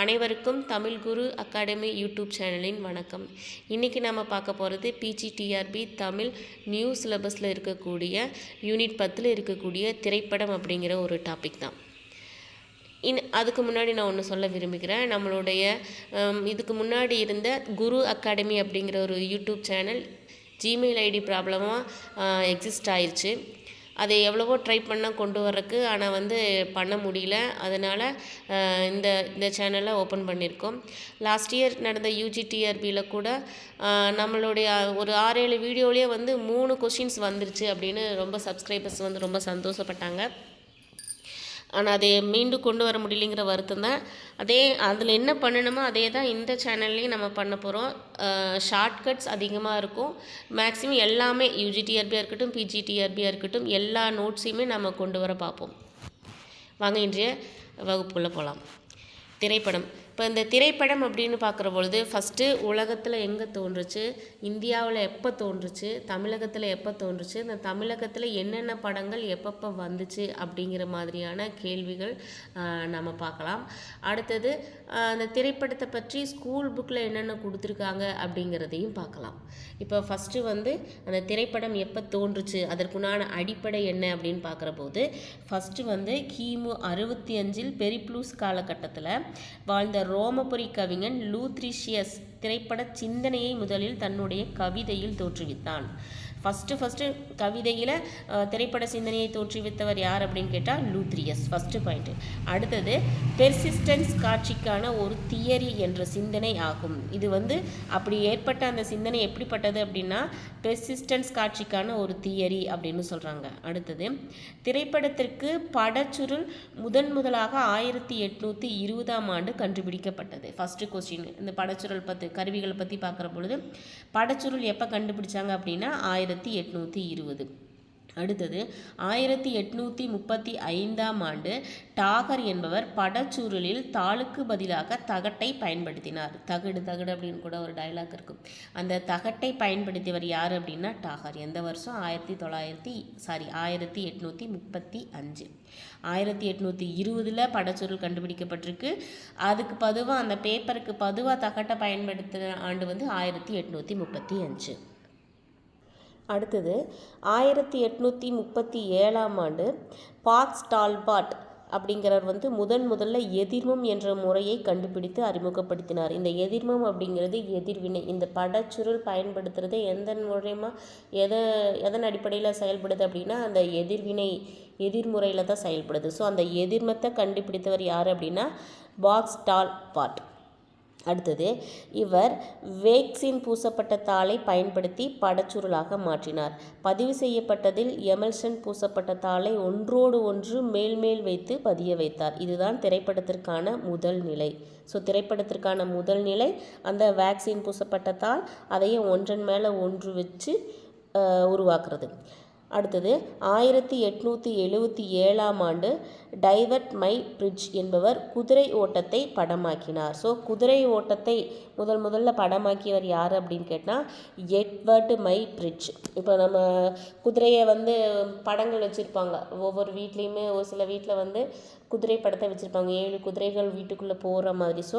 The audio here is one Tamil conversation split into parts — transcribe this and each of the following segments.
அனைவருக்கும் தமிழ் குரு அகாடமி யூடியூப் சேனலின் வணக்கம். இன்றைக்கி நம்ம பார்க்க போகிறது பிஜிடிஆர்பி தமிழ் நியூ சிலபஸில் இருக்கக்கூடிய யூனிட் பத்தில் இருக்கக்கூடிய திரைப்படம் அப்படிங்கிற ஒரு டாபிக் தான். இன் அதுக்கு முன்னாடி நான் ஒன்று சொல்ல விரும்புகிறேன். நம்மளுடைய இதுக்கு முன்னாடி இருந்த குரு அகாடமி அப்படிங்கிற ஒரு யூடியூப் சேனல் ஜிமெயில் ஐடி ப்ராப்ளமாக எக்ஸிஸ்ட் ஆயிடுச்சு அதை எவ்வளவோ ட்ரை பண்ணால் கொண்டு வர்றதுக்கு ஆனால் வந்து பண்ண முடியல. அதனால் இந்த இந்த சேனலை ஓப்பன் பண்ணியிருக்கோம் லாஸ்ட் இயர் நடந்த யூஜிடிஆர்பியில் கூட நம்மளுடைய ஒரு ஆறு ஏழு வீடியோலேயே வந்து மூணு கொஷின்ஸ் வந்துருச்சு அப்படின்னு ரொம்ப சப்ஸ்கிரைபர்ஸ் வந்து ரொம்ப சந்தோஷப்பட்டாங்க. ஆனால் அதை மீண்டும் கொண்டு வர முடியலைங்கிற வருத்தம் தான். அதே அதில் என்ன பண்ணணுமோ அதே தான் இந்த சேனல்லையும் நம்ம பண்ண போகிறோம் ஷார்ட்கட்ஸ் அதிகமாக இருக்கும். மேக்ஸிமம் எல்லாமே யூஜிடிஆர்பியாக இருக்கட்டும் பிஜிடிஆர்பியாக இருக்கட்டும் எல்லா நோட்ஸையுமே நம்ம கொண்டு வர பார்ப்போம். வாங்க இன்றைய வகுப்புக்குள்ளே போகலாம் திரைப்படம். இப்போ இந்த திரைப்படம் அப்படின்னு பார்க்குற பொழுது ஃபஸ்ட்டு உலகத்தில் எங்கே தோன்றுச்சு? இந்தியாவில் எப்போ தோன்றுச்சு? தமிழகத்தில் எப்போ தோன்றுச்சு? இந்த தமிழகத்தில் என்னென்ன படங்கள் எப்பப்போ வந்துச்சு? அப்படிங்கிற மாதிரியான கேள்விகள் நம்ம பார்க்கலாம் அடுத்தது அந்த திரைப்படத்தை பற்றி ஸ்கூல் புக்கில் என்னென்ன கொடுத்துருக்காங்க அப்படிங்கிறதையும் பார்க்கலாம் இப்போ ஃபஸ்ட்டு வந்து அந்த திரைப்படம் எப்போ தோன்றுச்சு? அதற்குண்டான அடிப்படை என்ன அப்படின்னு பார்க்குற போது ஃபஸ்ட்டு வந்து கிமு அறுபத்தி அஞ்சில் பெரிப்ளூஸ் காலகட்டத்தில் வாழ்ந்த ரோமபுரி கவிஞன் லூத்ரிஷியஸ் திரைப்பட சிந்தனையை முதலில் தன்னுடைய கவிதையில் தோற்றுவித்தான். ஃபஸ்ட்டு ஃபஸ்ட்டு கவிதையில் திரைப்பட சிந்தனையை தோற்றுவித்தவர் யார் அப்படின்னு கேட்டால் லூத்ரியஸ். ஃபஸ்ட்டு பாயிண்ட்டு அடுத்தது பெர்சிஸ்டன்ஸ் காட்சிக்கான ஒரு தியரி என்ற சிந்தனை ஆகும். இது வந்து அப்படி ஏற்பட்ட அந்த சிந்தனை எப்படிப்பட்டது அப்படின்னா பெர்சிஸ்டன்ஸ் காட்சிக்கான ஒரு தியரி அப்படின்னு சொல்கிறாங்க அடுத்தது திரைப்படத்திற்கு படச்சுருள் முதன் முதலாக ஆயிரத்தி எட்நூற்றி இருபதாம் ஆண்டு கண்டுபிடிக்கப்பட்டது. ஃபஸ்ட்டு கொஸ்டின் இந்த படச்சுருள் பற்றி கருவிகளை பற்றி பார்க்குற பொழுது படச்சுருள் எப்போ கண்டுபிடிச்சாங்க அப்படின்னா ஆயிரத்தி ஆயிரத்தி எட்நூற்றி இருபது. அடுத்தது ஆயிரத்தி எட்நூற்றி முப்பத்தி ஐந்தாம் ஆண்டு டாகர் என்பவர் படச்சுருளில் தாளுக்கு பதிலாக தகட்டை பயன்படுத்தினார். தகடு தகடு அப்படின்னு கூட ஒரு டயலாக் இருக்கும். அந்த தகட்டை பயன்படுத்தியவர் யார் அப்படின்னா டாகர். எந்த வருஷம்? ஆயிரத்தி தொள்ளாயிரத்தி சாரி ஆயிரத்தி எட்நூற்றி முப்பத்தி அஞ்சு. ஆயிரத்தி எட்நூற்றி இருபதில் படச்சுருள் கண்டுபிடிக்கப்பட்டிருக்கு. அதுக்கு பதுவாக அந்த பேப்பருக்கு பதுவாக தகட்டை பயன்படுத்தின ஆண்டு வந்து ஆயிரத்தி எட்நூற்றி முப்பத்தி அஞ்சு. அடுத்தது ஆயிரத்தி எட்நூற்றி முப்பத்தி ஏழாம் ஆண்டு பாக்ஸ் டால்பாட் அப்படிங்கிறவர் வந்து முதன் முதல்ல எதிர்மம் என்ற முறையை கண்டுபிடித்து அறிமுகப்படுத்தினார். இந்த எதிர்மம் அப்படிங்கிறது எதிர்வினை. இந்த படச்சுருள் பயன்படுத்துறது எந்த மூலயமா எதை எதன் அடிப்படையில் செயல்படுது அப்படின்னா அந்த எதிர்வினை எதிர்முறையில் தான் செயல்படுது. ஸோ அந்த எதிர்மத்தை கண்டுபிடித்தவர் யார் அப்படின்னா பாக்ஸ் டால் பாட் அடுத்தது இவர் வேக்சின் பூசப்பட்ட தாளை பயன்படுத்தி படச்சுருளாக மாற்றினார். பதிவு செய்யப்பட்டதில் எமல்சன் பூசப்பட்ட தாளை ஒன்றோடு ஒன்று மேல்மேல் வைத்து பதிய வைத்தார். இதுதான் திரைப்படத்திற்கான முதல் நிலை. ஸோ திரைப்படத்திற்கான முதல் நிலை அந்த வேக்சின் பூசப்பட்ட தாள் அதையும் ஒன்றன் மேலே ஒன்று வச்சு உருவாக்குறது. அடுத்தது ஆயிரத்தி எட்நூற்றி எழுவத்தி ஏழாம் ஆண்டு டைவர்ட் மை பிரிட்ஜ் என்பவர் குதிரை ஓட்டத்தை படமாக்கினார். ஸோ குதிரை ஓட்டத்தை முதல் முதல்ல படமாக்கியவர் யார் அப்படின்னு கேட்டால் எட்வர்டு மை பிரிட்ஜ். இப்போ நம்ம குதிரையை வந்து படங்கள் வச்சுருப்பாங்க. ஒவ்வொரு வீட்லேயுமே ஒரு சில வீட்டில் வந்து குதிரை படத்தை வச்சுருப்பாங்க. ஏழு குதிரைகள் வீட்டுக்குள்ளே போகிற மாதிரி. So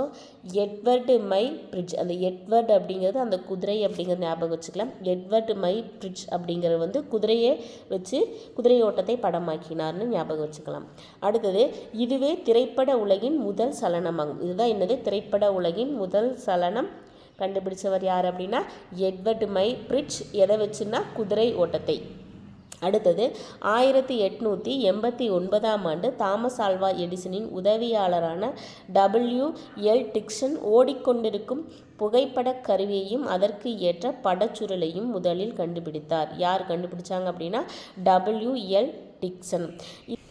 Edward Muybridge. அந்த எட்வர்ட் அப்படிங்கிறது அந்த குதிரை அப்படிங்கிறது ஞாபகம் வச்சுக்கலாம். எட்வர்டு மை பிரிட்ஜ் அப்படிங்கிறது வந்து குதிரையை வச்சு குதிரை ஓட்டத்தை படமாக்கினார்னு ஞாபகம் வச்சுக்கலாம். அடுத்தது இதுவே திரைப்பட உலகின் முதல் சலனமாகும். இதுதான் என்னது? திரைப்பட உலகின் முதல் சலனம் கண்டுபிடிச்சவர் யார் அப்படின்னா எட்வர்டு மை பிரிட்ஜ் எதை வச்சுன்னா குதிரை ஓட்டத்தை. அடுத்தது ஆயிரத்தி எட்நூற்றி எண்பத்தி ஒன்பதாம் ஆண்டு தாமஸ் ஆல்வா எடிசனின் உதவியாளரான டபிள்யூ எல். டிக்சன் ஓடிக்கொண்டிருக்கும் புகைப்படக் கருவியையும் அதற்கு ஏற்ற படச்சுருளையும் முதலில் கண்டுபிடித்தார். யார் கண்டுபிடிச்சாங்க அப்படின்னா டபிள்யூ எல். டிக்சன்.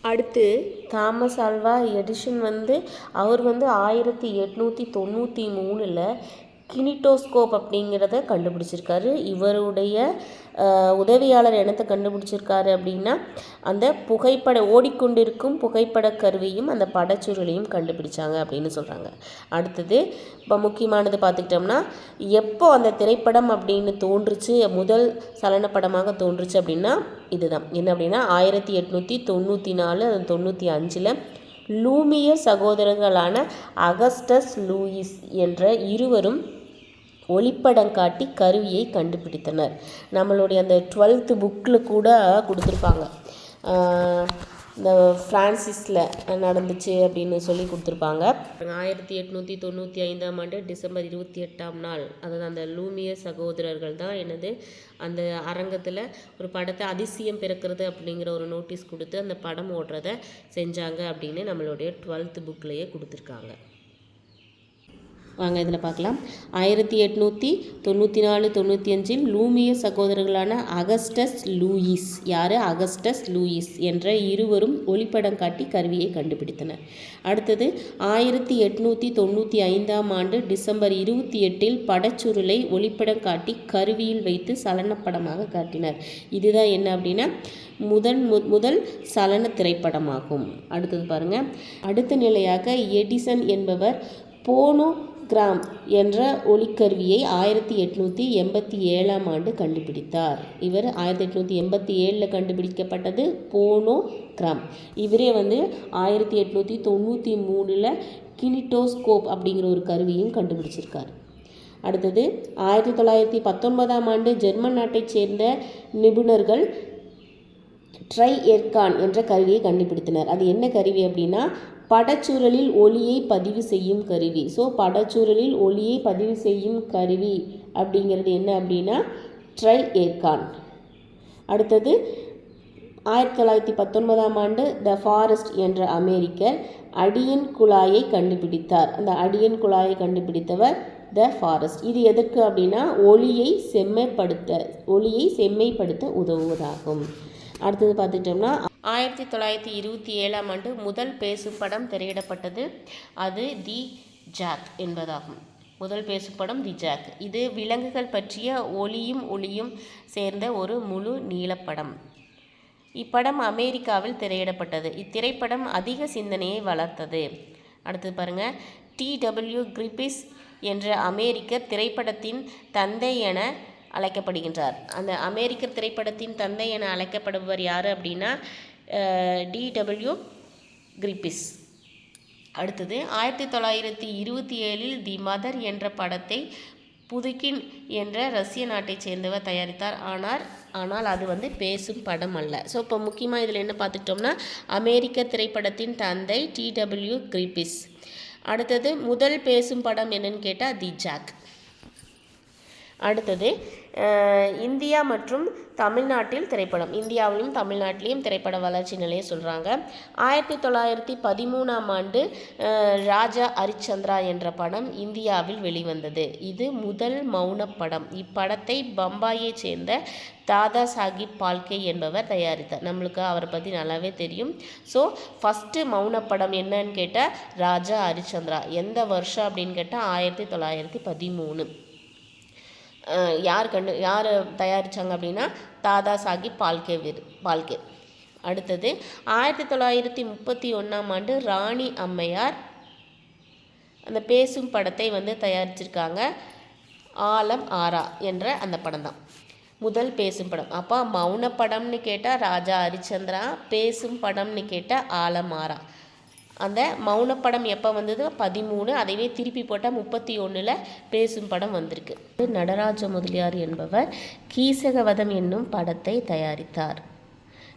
அடுத்து தாமஸ் ஆல்வா எடிஷன் வந்து அவர் வந்து ஆயிரத்தி எட்நூற்றி தொண்ணூற்றி மூணில் கினிட்டோஸ்கோப் அப்படிங்கிறத கண்டுபிடிச்சிருக்காரு. இவருடைய உதவியாளர் என்னத்தை கண்டுபிடிச்சிருக்காரு அப்படின்னா அந்த புகைப்பட ஓடிக்கொண்டிருக்கும் புகைப்பட கருவியும் அந்த படச்சுருளையும் கண்டுபிடிச்சாங்க அப்படின்னு சொல்கிறாங்க அடுத்தது இப்போ முக்கியமானது பார்த்துக்கிட்டோம்னா எப்போ அந்த திரைப்படம் அப்படின்னு தோன்றுச்சு முதல் சலனப்படமாக தோன்றுச்சு அப்படின்னா இதுதான். என்ன அப்படின்னா ஆயிரத்தி எட்நூற்றி தொண்ணூற்றி நாலு அது தொண்ணூற்றி அஞ்சில் லூமியர் சகோதரர்களான அகஸ்டஸ் லூயிஸ் என்ற இருவரும் ஒளிப்படம் காட்டி கருவியை கண்டுபிடித்தனர். நம்மளுடைய அந்த டுவெல்த்து புக்கில் கூட கொடுத்துருப்பாங்க. இந்த ஃப்ரான்சிஸில் நடந்துச்சு அப்படின்னு சொல்லி கொடுத்துருப்பாங்க. ஆயிரத்தி எட்நூற்றி தொண்ணூற்றி ஐந்தாம் ஆண்டு டிசம்பர் இருபத்தி எட்டாம் நாள். அதாவது அந்த லூமியர் சகோதரர்கள் தான் எனது அந்த அரங்கத்தில் ஒரு படத்தை அதிசயம் பிறக்கிறது அப்படிங்கிற ஒரு நோட்டீஸ் கொடுத்து அந்த படம் ஓடுறத செஞ்சாங்க அப்படின்னு நம்மளுடைய டுவெல்த்து புக்லேயே கொடுத்துருக்காங்க. வாங்க இதில் பார்க்கலாம். ஆயிரத்தி எட்நூற்றி தொண்ணூற்றி நாலு தொண்ணூற்றி அஞ்சில் லூமிய சகோதரர்களான அகஸ்டஸ் லூயிஸ். யார்? அகஸ்டஸ் லூயிஸ் என்ற இருவரும் ஒளிப்படம் காட்டி கருவியை கண்டுபிடித்தனர். அடுத்தது ஆயிரத்தி எட்நூற்றி தொண்ணூற்றி ஐந்தாம் ஆண்டு டிசம்பர் இருபத்தி எட்டில் படச்சுருளை ஒளிப்படம் காட்டி கருவியில் வைத்து சலனப்படமாக காட்டினர். இதுதான் என்ன அப்படின்னா முதன் முதல் சலன திரைப்படமாகும். அடுத்தது பாருங்கள் அடுத்த நிலையாக எடிசன் என்பவர் போனோ கிராம் என்ற ஒளிக்கருவியை ஆயிரத்தி எட்நூற்றி எண்பத்தி ஏழாம் ஆண்டு கண்டுபிடித்தார். இவர் ஆயிரத்தி எட்நூற்றி எண்பத்தி ஏழில் கண்டுபிடிக்கப்பட்டது போனோ கிராம் இவரே வந்து ஆயிரத்தி எட்நூற்றி தொண்ணூற்றி மூணில் கினிட்டோஸ்கோப் அப்படிங்கிற ஒரு கருவியும் கண்டுபிடிச்சிருக்கார். அடுத்தது ஆயிரத்தி தொள்ளாயிரத்தி பத்தொன்பதாம் ஆண்டு ஜெர்மன் நாட்டைச் சேர்ந்த நிபுணர்கள் ட்ரை எர்கான் என்ற கருவியை கண்டுபிடித்தனர். அது என்ன கருவி அப்படின்னா படச்சூழலில் ஒளியை பதிவு செய்யும் கருவி. ஸோ படச்சூழலில் ஒளியை பதிவு செய்யும் கருவி அப்படிங்கிறது என்ன அப்படின்னா ட்ரை ஏர்கான். அடுத்தது ஆயிரத்தி தொள்ளாயிரத்தி பத்தொன்பதாம் ஆண்டு த ஃபாரஸ்ட் என்ற அமெரிக்கர் அடியன் குழாயை கண்டுபிடித்தார். அந்த அடியன் குழாயை கண்டுபிடித்தவர் த ஃபாரஸ்ட். இது எதற்கு அப்படின்னா ஒளியை செம்மைப்படுத்த ஒளியை செம்மைப்படுத்த உதவுவதாகும். அடுத்தது பார்த்துட்டோம்னா ஆயிரத்தி தொள்ளாயிரத்தி இருபத்தி ஏழாம் ஆண்டு முதல் பேசு படம் திரையிடப்பட்டது. அது தி ஜாக் என்பதாகும். முதல் பேசுப்படம் தி ஜாக். இது விலங்குகள் பற்றிய ஒளியும் ஒளியும் சேர்ந்த ஒரு முழு நீளப்படம் இப்படம் அமெரிக்காவில் திரையிடப்பட்டது. இத்திரைப்படம் அதிக சிந்தனையை வளர்த்தது. அடுத்தது பாருங்க. டி டபிள்யூ கிரிபிஸ் என்ற அமெரிக்க திரைப்படத்தின் தந்தை என அழைக்கப்படுகின்றார். அந்த அமெரிக்க திரைப்படத்தின் தந்தை என அழைக்கப்படுபவர் யார் அப்படின்னா டிடபிள்யூ கிரிப்பிஸ் அடுத்தது ஆயிரத்தி தொள்ளாயிரத்தி இருபத்தி ஏழில் தி மதர் என்ற படத்தை புதுக்கின் என்ற ரஷ்ய நாட்டைச் சேர்ந்தவர் தயாரித்தார். ஆனால் ஆனால் அது வந்து பேசும் படம் அல்ல. ஸோ இப்போ முக்கியமாக இதில் என்ன பார்த்துட்டோம்னா அமெரிக்க திரைப்படத்தின் தந்தை டிடபிள்யூ கிரிப்பிஸ் அடுத்தது முதல் பேசும் படம் என்னன்னு கேட்டால் தி ஜாக் அடுத்தது இந்தியா மற்றும் தமிழ்நாட்டில் திரைப்படம். இந்தியாவிலும் தமிழ்நாட்டிலையும் திரைப்பட வளர்ச்சி நிலையை சொல்கிறாங்க ஆயிரத்தி தொள்ளாயிரத்தி பதிமூணாம் ஆண்டு ராஜா ஹரிச்சந்திரா என்ற படம் இந்தியாவில் வெளிவந்தது. இது முதல் மௌன படம். இப்படத்தை பம்பாயைச் சேர்ந்த தாதா சாஹிப் பால்கே என்பவர் தயாரித்தார். நம்மளுக்கு அவரை பற்றி நல்லாவே தெரியும். ஸோ ஃபஸ்ட்டு மௌனப்படம் என்னன்னு கேட்டால் ராஜா ஹரிச்சந்திரா. எந்த வருஷம் அப்படின்னு கேட்டால் ஆயிரத்தி தொள்ளாயிரத்தி பதிமூணு. யார் கண்டு யார் தயாரித்தாங்க அப்படின்னா தாதா சாஹிப் பால்கே வீர் பால்கே. அடுத்தது ஆயிரத்தி தொள்ளாயிரத்தி முப்பத்தி ஒன்றாம் ஆண்டு ராணி அம்மையார் அந்த பேசும் படத்தை வந்து தயாரிச்சிருக்காங்க. ஆலம் ஆரா என்ற அந்த படம் தான். முதல் பேசும் படம். அப்போ மௌன படம்னு கேட்டால் ராஜா ஹரிச்சந்திரா பேசும் படம்னு கேட்டால் ஆலம் ஆரா. அந்த மௌனப்படம் எப்போ வந்தது பதிமூணு அதைவே திருப்பி போட்டால் முப்பத்தி ஒன்றில் பேசும் படம் வந்திருக்கு. நடராஜ முதலியார் என்பவர் கீசகவதம் என்னும் படத்தை தயாரித்தார்.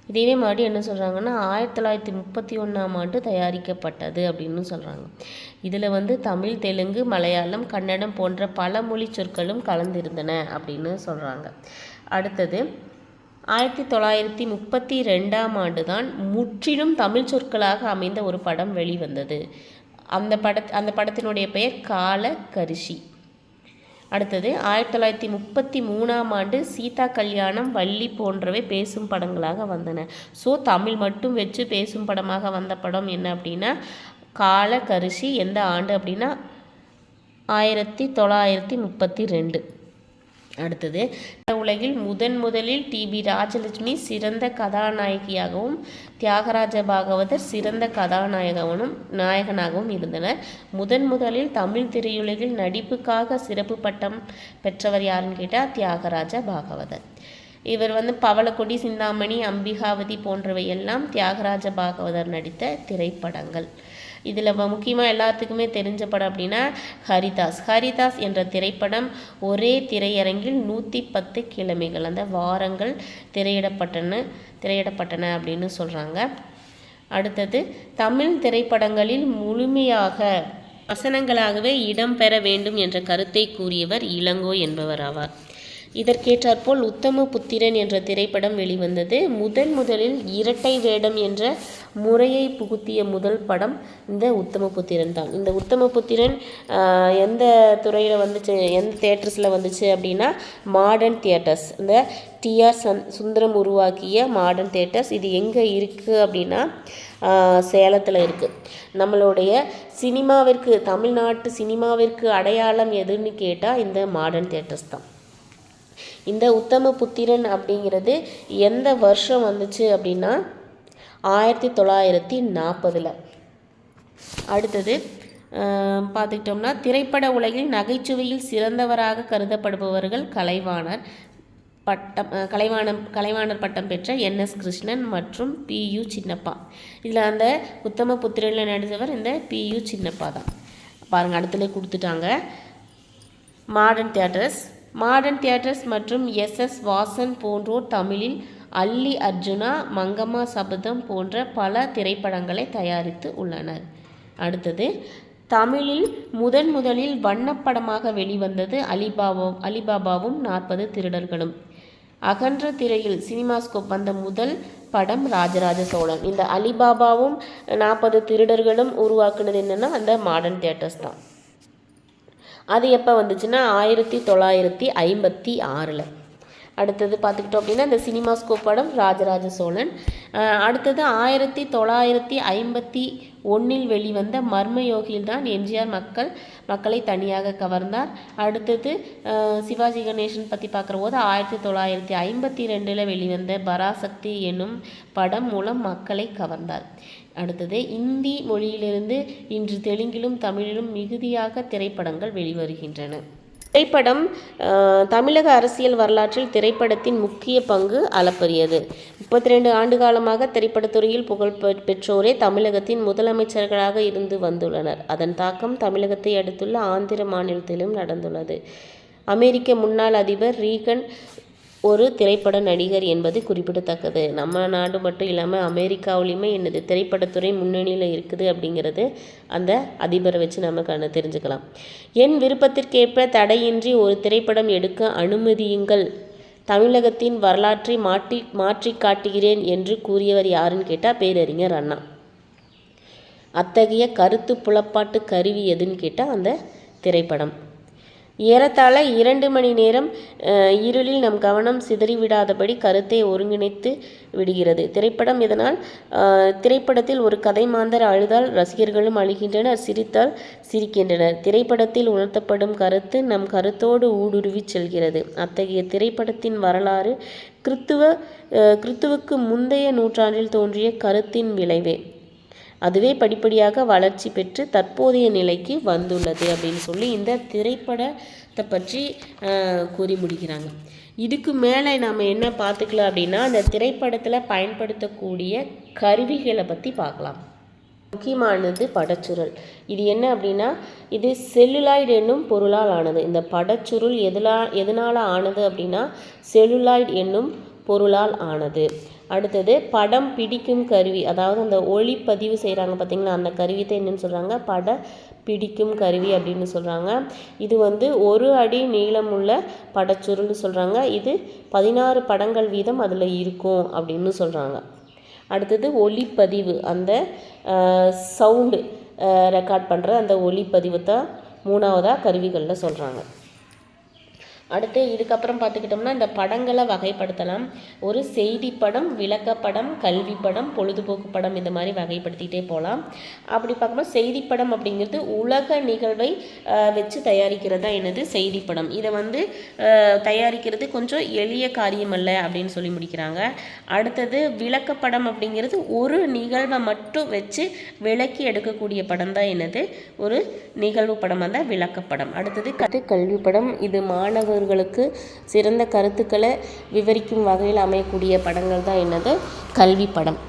இதேவே மறுபடியும் என்ன சொல்கிறாங்கன்னா ஆயிரத்தி தொள்ளாயிரத்தி முப்பத்தி ஒன்றாம் ஆண்டு தயாரிக்கப்பட்டது அப்படின்னு சொல்கிறாங்க இதில் வந்து தமிழ் தெலுங்கு மலையாளம் கன்னடம் போன்ற பல மொழி சொற்களும் கலந்திருந்தன அப்படின்னு சொல்கிறாங்க அடுத்தது ஆயிரத்தி தொள்ளாயிரத்தி முப்பத்தி ரெண்டாம் ஆண்டு தான் முற்றிலும் தமிழ் சொற்களாக அமைந்த ஒரு படம் வெளிவந்தது. அந்த பட அந்த படத்தினுடைய பெயர் கால கரிசி அடுத்தது ஆயிரத்தி தொள்ளாயிரத்தி முப்பத்தி மூணாம் ஆண்டு சீதா கல்யாணம் வள்ளி போன்றவை பேசும் படங்களாக வந்தன. ஸோ தமிழ் மட்டும் வச்சு பேசும் படமாக வந்த படம் என்ன அப்படின்னா கால கரிசி எந்த ஆண்டு அப்படின்னா ஆயிரத்தி தொள்ளாயிரத்தி முப்பத்தி ரெண்டு. அடுத்தது உலகில் முதன் முதலில் டிபி ராஜலட்சுமி சிறந்த கதாநாயகியாகவும் தியாகராஜ பாகவதர் சிறந்த கதாநாயகனும் நாயகனாகவும் இருந்தனர். முதன் முதலில் தமிழ் திரையுலகில் நடிப்புக்காக சிறப்பு பட்டம் பெற்றவர் யாருன்னு கேட்டால் தியாகராஜ பாகவதர். இவர் வந்து பவளக்கொடி சிந்தாமணி அம்பிகாவதி போன்றவை எல்லாம் தியாகராஜ பாகவதர் நடித்த திரைப்படங்கள். இதில் முக்கியமாக எல்லாத்துக்குமே தெரிஞ்ச படம் அப்படின்னா ஹரிதாஸ். ஹரிதாஸ் என்ற திரைப்படம் ஒரே திரையரங்கில் நூற்றி பத்து கிழமைகள் அந்த வாரங்கள் திரையிடப்பட்டன திரையிடப்பட்டன அப்படின்னு சொல்கிறாங்க அடுத்தது தமிழ் திரைப்படங்களில் முழுமையாக வசனங்களாகவே இடம்பெற வேண்டும் என்ற கருத்தை கூறியவர் இளங்கோ என்பவர் ஆவார். இதற்கேற்றாற்போல் உத்தம புத்திரன் என்ற திரைப்படம் வெளிவந்தது. முதன் முதலில் இரட்டை வேடம் என்ற முறையை புகுத்திய முதல் படம் இந்த உத்தம புத்திரன் தான். இந்த உத்தம புத்திரன் எந்த துறையில் வந்துச்சு எந்த தேட்டர்ஸில் வந்துச்சு அப்படின்னா மாடர்ன் தியேட்டர்ஸ். இந்த டிஆர் சந் சுந்தரம் உருவாக்கிய மாடர்ன் தேட்டர்ஸ் இது எங்கே இருக்குது அப்படின்னா சேலத்தில் இருக்குது நம்மளுடைய சினிமாவிற்கு தமிழ்நாட்டு சினிமாவிற்கு அடையாளம் எதுன்னு கேட்டால் இந்த மாடர்ன் தேட்டர்ஸ் தான். இந்த உத்தம புத்திரன் அப்படிங்கிறது எந்த வருஷம் வந்துச்சு அப்படின்னா ஆயிரத்தி தொள்ளாயிரத்தி நாற்பதில். அடுத்தது பார்த்துக்கிட்டோம்னா திரைப்பட உலகில் நகைச்சுவையில் சிறந்தவராக கருதப்படுபவர்கள் கலைவாணர் பட்டம் கலைவாணம் கலைவாணர் பட்டம் பெற்ற என். எஸ். கிருஷ்ணன் மற்றும் பியு சின்னப்பா. இதில் அந்த உத்தம புத்திரனில் நடித்தவர் இந்த பியு சின்னப்பா தான். பாருங்கள் அடுத்துல கொடுத்துட்டாங்க. மாடர்ன் தியேட்டர்ஸ் மாடர்ன் தியேட்டர்ஸ் மற்றும் எஸ்எஸ் வாசன் போன்றோர் தமிழில் அல்லி அர்ஜுனா மங்கம்மா சபதம் போன்ற பல திரைப்படங்களை தயாரித்து உள்ளனர். அடுத்தது தமிழில் முதன் முதலில் வண்ணப்படமாக வெளிவந்தது அலிபாபாவும் அலிபாபாவும் நாற்பது திருடர்களும். அகன்ற திரையில் சினிமாஸ்கோப் வந்த முதல் படம் ராஜராஜ சோழன். இந்த அலிபாபாவும் நாற்பது திருடர்களும் உருவாக்குனது என்னென்னா அந்த மாடர்ன் தியேட்டர்ஸ் தான். அது எப்போ வந்துச்சுன்னா ஆயிரத்தி தொள்ளாயிரத்தி ஐம்பத்தி ஆறில். அடுத்தது பார்த்துக்கிட்டோம் அப்படின்னா இந்த சினிமாஸ்கோப் படம் ராஜராஜ சோழன். அடுத்தது ஆயிரத்தி தொள்ளாயிரத்தி ஐம்பத்தி ஒன்றில் வெளிவந்த மர்மயோகியில் தான் எம்ஜிஆர் மக்கள் மக்களை தனியாக கவர்ந்தார். அடுத்தது சிவாஜி கணேசன் பற்றி பார்க்குற போது ஆயிரத்தி தொள்ளாயிரத்தி ஐம்பத்தி ரெண்டில் வெளிவந்த பராசக்தி என்னும் படம் மூலம் மக்களை கவர்ந்தார். அடுத்தது இந்தி மொழியிலிருந்து இன்று தெலுங்கிலும் தமிழிலும் மிகுதியாக திரைப்படங்கள் வெளிவருகின்றன. திரைப்படம் தமிழக அரசியல் வரலாற்றில் திரைப்படத்தின் முக்கிய பங்கு அளப்பரியது. முப்பத்தி ரெண்டு ஆண்டு காலமாக திரைப்படத்துறையில் புகழ் பெற்றோரே தமிழகத்தின் முதலமைச்சர்களாக இருந்து வந்துள்ளனர். அதன் தாக்கம் தமிழகத்தை அடுத்துள்ள ஆந்திர மாநிலத்திலும் நடந்துள்ளது. அமெரிக்க முன்னாள் அதிபர் ரீகன் ஒரு திரைப்பட நடிகர் என்பது குறிப்பிடத்தக்கது. நம்ம நாடு மட்டும் இல்லாமல் அமெரிக்காவிலையுமே என்னது திரைப்படத்துறை முன்னணியில் இருக்குது அப்படிங்கிறது அந்த அதிபரை வச்சு நம்ம கண்ண தெரிஞ்சுக்கலாம். என் விருப்பத்திற்கேற்ப தடையின்றி ஒரு திரைப்படம் எடுக்க அனுமதியுங்கள். தமிழகத்தின் வரலாற்றை மாற்றி மாற்றி காட்டுகிறேன் என்று கூறியவர் யாருன்னு கேட்டால் பேரறிஞர் அண்ணா. அத்தகைய கருத்து புலப்பாட்டு கருவி எதுன்னு கேட்டால் அந்த திரைப்படம். ஏறத்தாழ இரண்டு மணி நேரம் இருளில் நம் கவனம் சிதறிவிடாதபடி கருத்தை ஒருங்கிணைத்து விடுகிறது. திரைப்படம் இதனால் திரைப்படத்தில் ஒரு கதை மாந்தர் அழுதால் ரசிகர்களும் அழுகின்றனர் சிரித்தால் சிரிக்கின்றனர். திரைப்படத்தில் உணர்த்தப்படும் கருத்து நம் கருத்தோடு ஊடுருவி செல்கிறது. அத்தகைய திரைப்படத்தின் வரலாறு கிறித்துவ கிறித்துவுக்கு முந்தைய நூற்றாண்டில் தோன்றிய கருத்தின் விளைவே. அதுவே படிப்படியாக வளர்ச்சி பெற்று தற்போதைய நிலைக்கு வந்துள்ளது அப்படின்னு சொல்லி இந்த திரைப்படத்தை பற்றி கூறி முடிக்கிறாங்க. இதுக்கு மேலே நாம் என்ன பார்த்துக்கலாம் அப்படின்னா அந்த திரைப்படத்தில் பயன்படுத்தக்கூடிய கருவிகளை பற்றி பார்க்கலாம். முக்கியமானது படச்சுருள். இது என்ன அப்படின்னா இது செல்லுலாய்டு என்னும் பொருளால் ஆனது. இந்த படச்சுருள் எதுலா எதனால் ஆனது அப்படின்னா செல்லுலாய்டு என்னும் பொருளால் ஆனது. அடுத்தது படம் பிடிக்கும் கருவி. அதாவது அந்த ஒளிப்பதிவு செய்கிறாங்க பார்த்திங்களா அந்த கருவி தான் என்னென்னு சொல்கிறாங்க பட பிடிக்கும் கருவி அப்படின்னு சொல்கிறாங்க இது வந்து ஒரு அடி நீளமுள்ள படச்சுருள்னு சொல்கிறாங்க இது பதினாறு படங்கள் வீதம் அதில் இருக்கும் அப்படின்னு சொல்கிறாங்க அடுத்தது ஒளிப்பதிவு. அந்த சவுண்டு ரெக்கார்ட் பண்ணுற அந்த ஒளிப்பதிவு தான் மூணாவதாக கருவிகளில் சொல்கிறாங்க அடுத்து இதுக்கப்புறம் பார்த்துக்கிட்டோம்னா இந்த படங்களை வகைப்படுத்தலாம். ஒரு செய்தி படம் விளக்கப்படம் கல்வி படம் பொழுதுபோக்கு படம் இந்த மாதிரி வகைப்படுத்திகிட்டே போகலாம். அப்படி பார்க்கும்போது செய்தி படம் அப்படிங்கிறது உலக நிகழ்வை வச்சு தயாரிக்கிறது தான் என்னது? செய்தி படம் இதை வந்து தயாரிக்கிறது கொஞ்சம் எளிய காரியம் அல்ல அப்படின்னு சொல்லி முடிக்கிறாங்க. அடுத்தது விளக்கப்படம் அப்படிங்கிறது ஒரு நிகழ்வை மட்டும் வச்சு விளக்கி எடுக்கக்கூடிய படம் தான் என்னது? ஒரு நிகழ்வு படமாக தான் விளக்கப்படம். அடுத்தது கத்து கல்வி படம் இது மாணவர்களுக்கு சிறந்த கருத்துக்களை விவரிக்கும் வகையில் அமையக்கூடிய படங்கள் தான் என்னது? கல்வி படம்.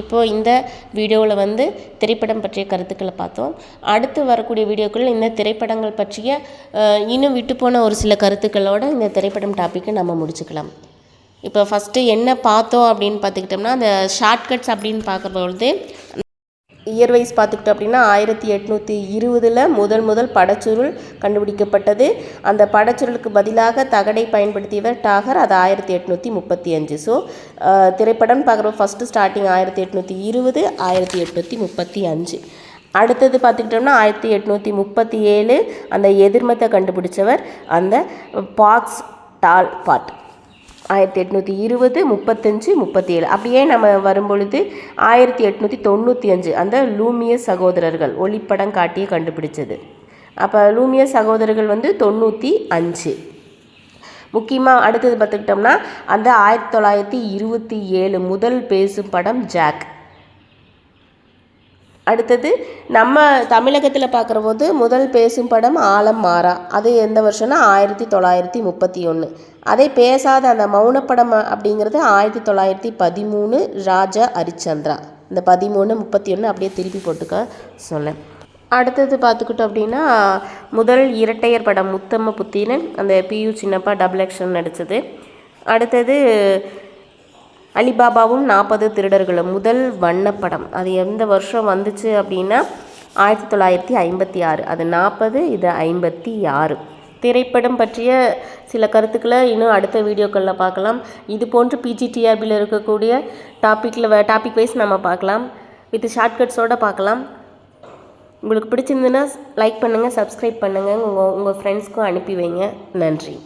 இப்போது இந்த வீடியோவில் வந்து திரைப்படம் பற்றிய கருத்துக்களை பார்த்தோம். அடுத்து வரக்கூடிய வீடியோக்களில் இந்த திரைப்படங்கள் பற்றிய இன்னும் விட்டுப்போன ஒரு சில கருத்துக்களோட இந்த திரைப்படம் டாப்பிக்கை நம்ம முடிச்சுக்கலாம். இப்போ ஃபஸ்ட்டு என்ன பார்த்தோம் அப்படின்னு பார்த்துக்கிட்டோம்னா அந்த ஷார்ட்கட்ஸ் அப்படின்னு பார்க்கும்பொழுது இயர் வைஸ் பார்த்துக்கிட்டோம் அப்படின்னா ஆயிரத்தி எட்நூற்றி இருபதில் முதல் முதல் படச்சுருள் கண்டுபிடிக்கப்பட்டது. அந்த படச்சுருளுக்கு பதிலாக தகடை பயன்படுத்தியவர் டாகர் அது ஆயிரத்தி எட்நூற்றி முப்பத்தி அஞ்சு. ஸோ திரைப்படம் பார்க்குற ஃபஸ்ட்டு ஸ்டார்டிங் ஆயிரத்தி எட்நூற்றி இருபது ஆயிரத்தி எட்நூற்றி முப்பத்தி அஞ்சு. அடுத்தது பார்த்துக்கிட்டோம்னா ஆயிரத்தி எட்நூற்றி முப்பத்தி ஏழு அந்த எதிர்மத்தை கண்டுபிடிச்சவர் அந்த பாக்ஸ் டால் பாட். ஆயிரத்தி எட்நூற்றி இருபது முப்பத்தஞ்சு முப்பத்தி ஏழு அப்படியே நம்ம வரும்பொழுது ஆயிரத்தி எட்நூற்றி தொண்ணூற்றி அஞ்சு அந்த லூமியஸ் சகோதரர்கள் ஒளிப்படம் காட்டியே கண்டுபிடிச்சது. அப்போ லூமியஸ் சகோதரர்கள் வந்து தொண்ணூற்றி அஞ்சு. முக்கியமாக அடுத்தது பார்த்துக்கிட்டோம்னா அந்த ஆயிரத்தி தொள்ளாயிரத்தி இருபத்தி ஏழு முதல் பேசும் படம் ஜாக். அடுத்தது நம்ம தமிழகத்தில் பார்க்குற போது முதல் பேசும் படம் ஆலம் மாறா. அது எந்த வருஷம்னா ஆயிரத்தி தொள்ளாயிரத்தி முப்பத்தி ஒன்று அதே பேசாத அந்த மௌனப்படம் அப்படிங்கிறது ஆயிரத்தி தொள்ளாயிரத்தி பதிமூணு ராஜா ஹரிச்சந்திரா இந்த பதிமூணு முப்பத்தி ஒன்று அப்படியே திருப்பி போட்டுக்க சொன்னேன். அடுத்தது பார்த்துக்கிட்டோம் அப்படின்னா முதல் இரட்டையர் படம் முத்தம்ம புத்தின்னு அந்த பியு சின்னப்பா டபுள் ஆக்ஷன் நடித்தது அடுத்தது அலிபாபாவும் நாற்பது திருடர்களும். முதல் வண்ணப்படம். அது எந்த வருஷம் வந்துச்சு அப்படின்னா ஆயிரத்தி தொள்ளாயிரத்தி ஐம்பத்தி ஆறு. அது நாற்பது இது ஐம்பத்தி ஆறு. திரைப்படம் பற்றிய சில கருத்துக்களை இன்னும் அடுத்த வீடியோக்களில் பார்க்கலாம். இது போன்று பிஜிடிஆர்பியில் இருக்கக்கூடிய டாப்பிக்கில் டாபிக் வைஸ் நம்ம பார்க்கலாம். வித் ஷார்ட்கட்ஸோடு பார்க்கலாம். உங்களுக்கு பிடிச்சிருந்துன்னா லைக் பண்ணுங்கள் சப்ஸ்கிரைப் பண்ணுங்கள் உங்கள் உங்கள் ஃப்ரெண்ட்ஸ்க்கும் அனுப்பி வைங்க. நன்றி.